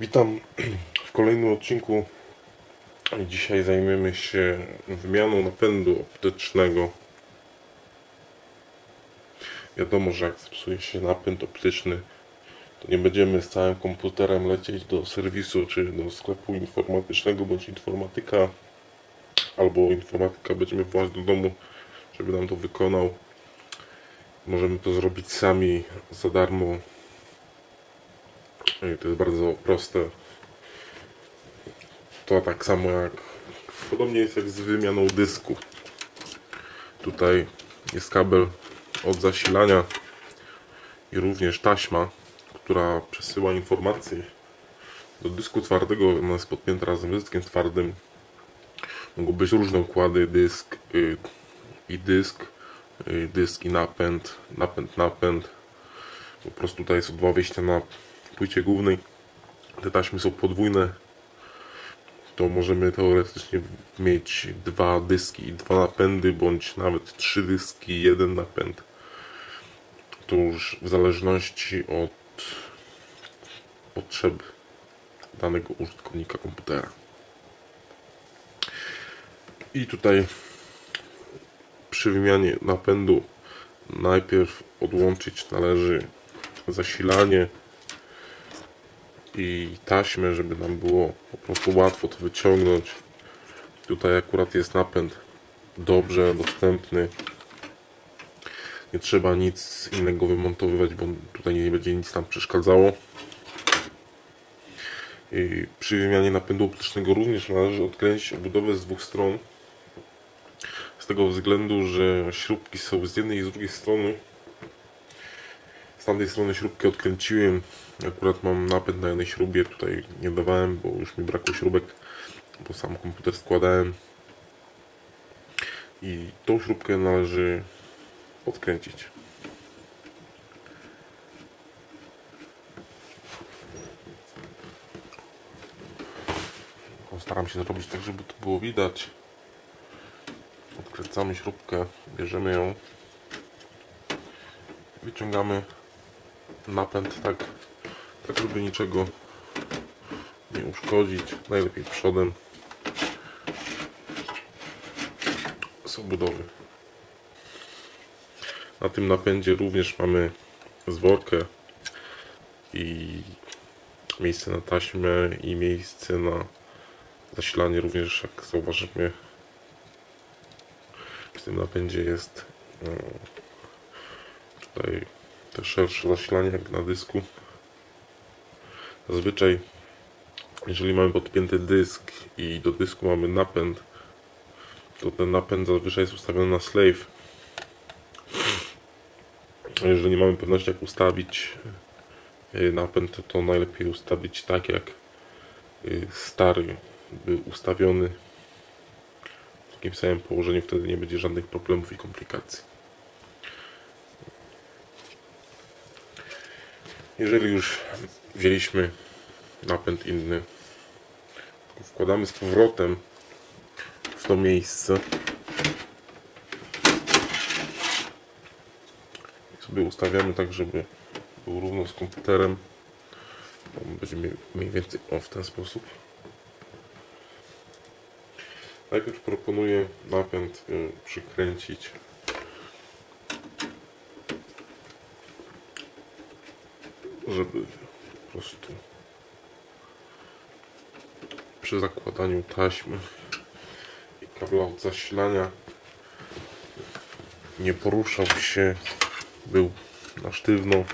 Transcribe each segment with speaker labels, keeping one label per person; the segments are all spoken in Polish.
Speaker 1: Witam w kolejnym odcinku. Dzisiaj zajmiemy się wymianą napędu optycznego. Wiadomo, że jak zepsuje się napęd optyczny, to nie będziemy z całym komputerem lecieć do serwisu czy do sklepu informatycznego bądź informatyka, albo informatyka będziemy wołać do domu, żeby nam to wykonał. Możemy to zrobić sami za darmo i to jest bardzo proste. To tak samo jak podobnie jest jak z wymianą dysku. Tutaj jest kabel od zasilania i również taśma, która przesyła informacje do dysku twardego. Ona jest podpięta razem z dyskiem twardym. Mogą być różne układy, dysk y, i dysk, y, dysk i napęd, napęd, napęd. Po prostu tutaj są dwa wyjścia na płycie głównej te taśmy są podwójne, to możemy teoretycznie mieć dwa dyski i dwa napędy, bądź nawet trzy dyski jeden napęd. To już w zależności od potrzeb danego użytkownika komputera. I tutaj przy wymianie napędu najpierw odłączyć należy zasilanie i taśmę, żeby nam było po prostu łatwo to wyciągnąć. Tutaj akurat jest napęd dobrze dostępny. Nie trzeba nic innego wymontowywać, bo tutaj nie będzie nic nam przeszkadzało. I przy wymianie napędu optycznego również należy odkręcić obudowę z dwóch stron. Z tego względu, że śrubki są z jednej i z drugiej strony. Z tamtej strony śrubkę odkręciłem Akurat mam napęd na jednej śrubie, tutaj nie dawałem, bo już mi brakło śrubek, bo sam komputer składałem. I tą śrubkę należy odkręcić. Staram się zrobić tak, żeby to było widać. Odkręcamy śrubkę, bierzemy ją, wyciągamy napęd tak tak żeby niczego nie uszkodzić. Najlepiej przodem. Z obudowy na tym napędzie również mamy zworkę i miejsce na taśmę i miejsce na zasilanie również jak zauważymy. W tym napędzie jest no, tutaj też szersze zasilanie jak na dysku Zazwyczaj, jeżeli mamy podpięty dysk i do dysku mamy napęd, to ten napęd zazwyczaj jest ustawiony na slave. Jeżeli nie mamy pewności jak ustawić e, napęd, to najlepiej ustawić tak jak e, stary był ustawiony w takim samym położeniu, wtedy nie będzie żadnych problemów i komplikacji. Jeżeli już wzięliśmy napęd inny, wkładamy z powrotem w to miejsce sobie ustawiamy tak, żeby był równo z komputerem. Będziemy mniej więcej o, w ten sposób. Najpierw proponuję napęd y, przykręcić żeby po prostu przy zakładaniu taśmy i kabla od zasilania nie poruszał się, był na sztywno.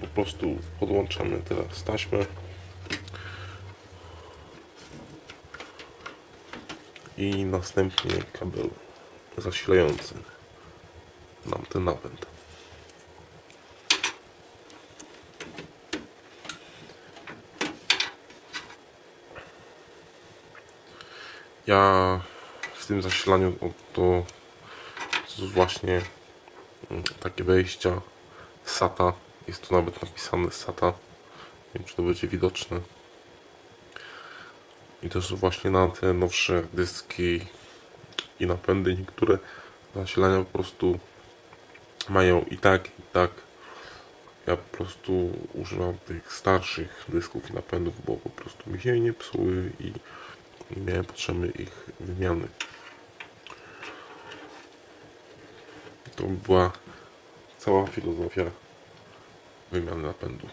Speaker 1: Po prostu podłączamy teraz taśmę. I następnie kabel zasilający nam ten napęd. Ja w tym zasilaniu to właśnie mm, takie wejścia SATA. Jest tu nawet napisane SATA. Nie wiem, czy to będzie widoczne. I też właśnie na te nowsze dyski i napędy niektóre zasilania po prostu mają i tak, i tak Ja po prostu używam tych starszych dysków i napędów, bo po prostu mi się nie psuły i nie miałem potrzeby ich wymiany. To była cała filozofia wymiany napędu.